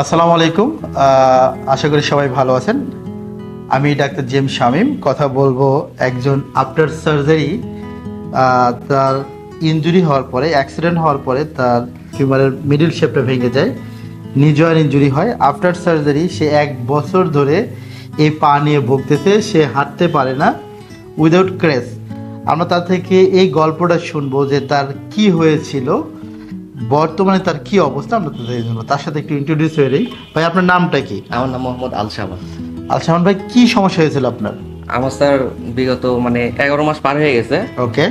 আসসালামু আলাইকুম। আশা করি সবাই ভালো আছেন। আমি ডাক্তার জেম শামীম। কথা বলব একজন আফটার সার্জারি তার ইনজুরি হওয়ার পরে, অ্যাক্সিডেন্ট হওয়ার পরে তার ফিউমারের মিডিল শেপটা ভেঙে যায়। নিজয়ের ইনজুরি হয়। আফটার সার্জারি, সে এক বছর ধরে এই পা নিয়ে ভুগতেছে। সে হাঁটতে পারে না। উইদাউট ক্রেস আমরা তার থেকে এই গল্পটা শুনব যে তার কি হয়েছিল। বর্তমানে তার কি অবস্থা আমরা তার সাথে একটু ইন্ট্রোডিউস হয়ে নিই। ভাই আপনার নামটা কি? আমার নাম মোহাম্মদ আল শাবান আলসামান ভাই কি সমস্যা হয়েছিল আপনার? আমার স্যার বিগত মানে এগারো মাস পার হয়ে গেছে। ওকে।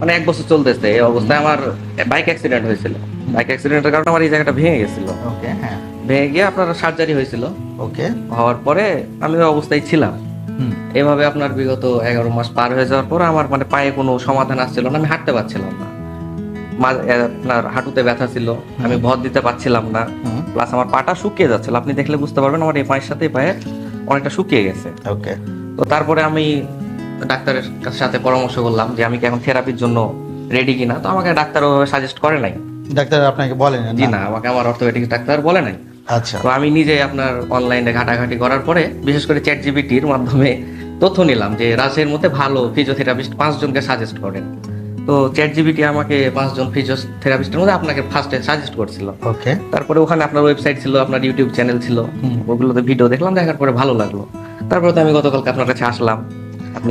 মানে এক বছর চলতেছে। এই অবস্থায় আমার বাইক অ্যাক্সিডেন্ট হয়েছিল। বাইক অ্যাক্সিডেন্টের কারণে আমার এই জায়গাটা ভেঙে গেছিল। ওকে হ্যাঁ। ভেঙে গিয়ে আপনার সার্জারি হয়েছিল। ওকে। হওয়ার পরে আমি ওই অবস্থায় ছিলাম। এভাবে আপনার বিগত এগারো মাস পার হয়ে যাওয়ার পর আমার মানে পায়ে কোনো সমাধান আসছিল না। আমি হাঁটতে পারছিলাম না। আপনার হাঁটুতে ব্যথা ছিল আমি ভর দিতে পারছিলাম না। প্লাস আমার পাটা শুকিয়ে যাচ্ছিল। আপনি দেখলে বুঝতে পারবেন আমার এই পায়ের সাথে এই পায়ে অনেকটা শুকিয়ে গেছে। ওকে তো তারপরে আমি ডাক্তারের সাথে পরামর্শ করলাম যে আমি কি এখন থেরাপির জন্য রেডি কিনা? তো আমাকে ডাক্তার ওভাবে সাজেস্ট করে নাই। ডাক্তার আপনাকে বলেন জি না আমাকে আমার অর্থোপেডিক ডাক্তার বলে নাই। আচ্ছা। তো আমি নিজে আপনার অনলাইনে ঘাটাঘাটি করার পরে বিশেষ করে চ্যাট জিবিটির মাধ্যমে তথ্য নিলাম যে রাজশাহীর মধ্যে ভালো ফিজিওথেরাপিস্ট পাঁচজনকে সাজেস্ট করেন। তো চ্যাট জিবিটি আমাকে পাঁচজন ফিজিওথেরাপিস্টের মধ্যে আপনাকে ফার্স্টে সাজেস্ট করছিল। ওকে তারপরে ওখানে আপনার ওয়েবসাইট ছিল আপনার ইউটিউব চ্যানেল ছিল ওগুলোতে ভিডিও দেখলাম দেখার পরে ভালো লাগল। তারপরে তো আমি গতকালকে আপনার কাছে আসলাম।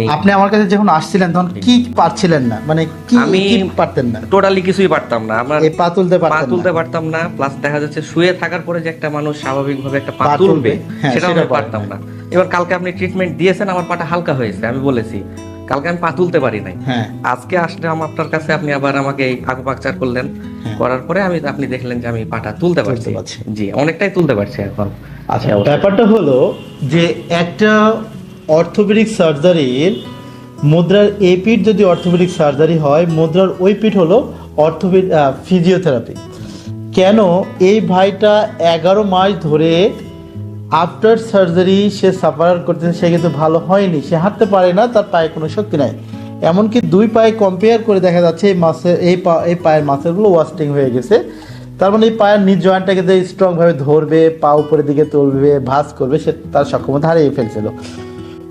আপনি আমার কাছে যখন আসছিলেন তখন কি পারছিলেন না? মানে কি আমি- পারতেন না? টোটালি কিছুই পারতাম না। আমার পা তুলতে পা তুলতে পারতাম না প্লাস দেখা যাচ্ছে শুয়ে থাকার পরে যে একটা মানুষ স্বাভাবিকভাবে একটা পা তুলবে হ্যাঁ, সেটা আমি পারতাম না। এবার কালকে আপনি ট্রিটমেন্ট দিয়েছেন আমার পাটা হালকা হয়েছে আমি বলেছি। কালকে আমি পা তুলতে পারি নাই। হ্যাঁ। আজকে আসলে আপনার কাছে আপনি আবার আমাকে আকুপাকচার করলেন। হ্যাঁ। করার পরে আমি আপনি দেখলেন যে আমি পাটা তুলতে পারছি। জি অনেকটাই তুলতে পারছি এখন। আচ্ছা হ্যাঁ, ব্যাপারটা হলো যে একটা অর্থোপেডিক সার্জারির মুদ্রার এই পিঠ যদি অর্থোপেডিক সার্জারি হয় মুদ্রার ওই পিঠ হলো অর্থোপেড ফিজিওথেরাপি। কেন এই ভাইটা এগারো মাস ধরে আফটার সার্জারি সে সাফার করতেছে, সে কিন্তু ভালো হয়নি। সে হাঁটতে পারে না, তার পায়ে কোনো শক্তি নাই। এমনকি দুই পায়ে কম্পেয়ার করে দেখা যাচ্ছে, এই মাসের এই পা, এই পায়ের মাসেলগুলো ওয়াস্টিং হয়ে গেছে। তার মানে এই পায়ের নিজ জয়েন্টটাকে যে স্ট্রংভাবে ধরবে, পা উপরের দিকে তুলবে, ভাঁজ করবে, সে তার সক্ষমতা হারিয়ে ফেলছিল।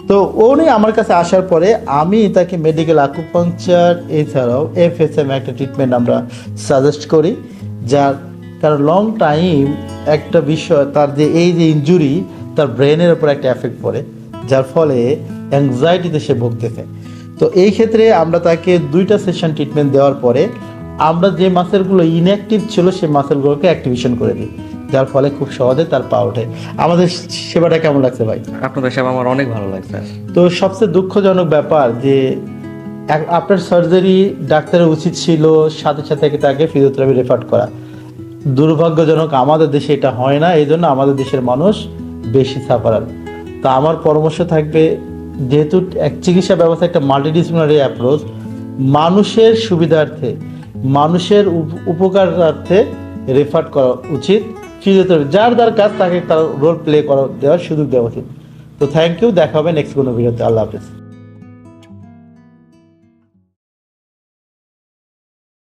তো উনি আমার কাছে আসার পরে আমি তাকে মেডিকেল আকুপাংচার এছাড়াও এফএসএম একটা ট্রিটমেন্ট আমরা সাজেস্ট করি, যার কারণ লং টাইম একটা বিষয় তার যে এই যে ইনজুরি তার ব্রেনের ওপর একটা এফেক্ট পড়ে যার ফলে অ্যাংজাইটিতে সে ভুগতেছে। তো এই ক্ষেত্রে আমরা তাকে দুইটা সেশন ট্রিটমেন্ট দেওয়ার পরে আমরা যে মাসেলগুলো ইনঅ্যাক্টিভ ছিল সেই মাসেলগুলোকে অ্যাক্টিভেশন করে দিই যার ফলে খুব সহজে তার পা ওঠে। আমাদের সেবাটা কেমন লাগছে ভাই? আপনাদের সেবা আমার অনেক ভালো লাগছে। তো সবচেয়ে দুঃখজনক ব্যাপার যে আপনার সার্জারি ডাক্তারের উচিত ছিল সাথে সাথে তাকে ফিজিওথেরাপি রেফার করা। দুর্ভাগ্যজনক আমাদের দেশে এটা হয় না, এই জন্য আমাদের দেশের মানুষ বেশি সাফারান তা আমার পরামর্শ থাকবে, যেহেতু এক চিকিৎসা ব্যবস্থা, একটা মাল্টিডিসিপ্লিনারি অ্যাপ্রোচ মানুষের সুবিধার্থে, মানুষের উপ- উপকারার্থে রেফার করা উচিত ফিজিওথেরাপি যার যার কাজ তাকে তার রোল প্লে করা, দেওয়ার সুযোগ দেওয়া উচিত। তো থ্যাংক ইউ দেখা হবে নেক্সট কোনো ভিডিওতে আল্লাহ হাফেজ।